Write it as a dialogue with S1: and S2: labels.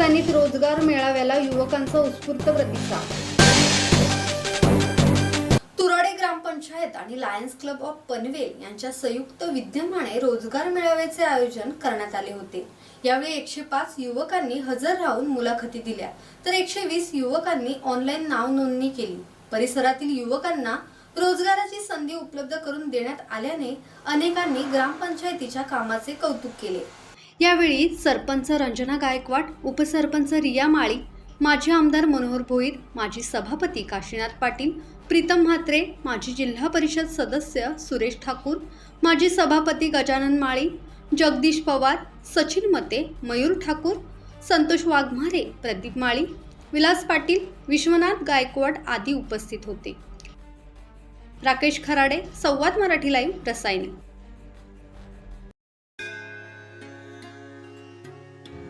S1: निमसानीत रोजगार मेळाव्याला युवकांचा उत्स्फूर्त प्रतिसाद. तुराडे ग्रामपंचायत आणि लायन्स क्लब ऑफ पनवेल यांच्या संयुक्त विद्यमाने रोजगार मेळाव्याचे आयोजन करण्यात आले होते. यावेळी एकशे पाच युवकांनी हजर राहून मुलाखती दिल्या. तर एकशे वीस युवकांनी ऑनलाईन नाव नोंदणी केली. परिसरातील युवकांना रोजगाराची संधी उपलब्ध करून देण्यात आल्याने अनेकांनी ग्रामपंचायतीच्या कामाचे कौतुक केले. यावेळी सरपंच रंजना गायकवाड उपसरपंच रिया माळी माजी आमदार मनोहर भोईर माजी सभापती काशीनाथ पाटील प्रीतम म्हात्रे माजी जिल्हा परिषद सदस्य सुरेश ठाकूर माजी सभापती गजानन माळी जगदीश पवार सचिन मते मयूर ठाकूर संतोष वाघमारे प्रदीप माळी विलास पाटील विश्वनाथ गायकवाड आदी उपस्थित होते. राकेश खराडे संवाद मराठी लाईव्ह रसायनी.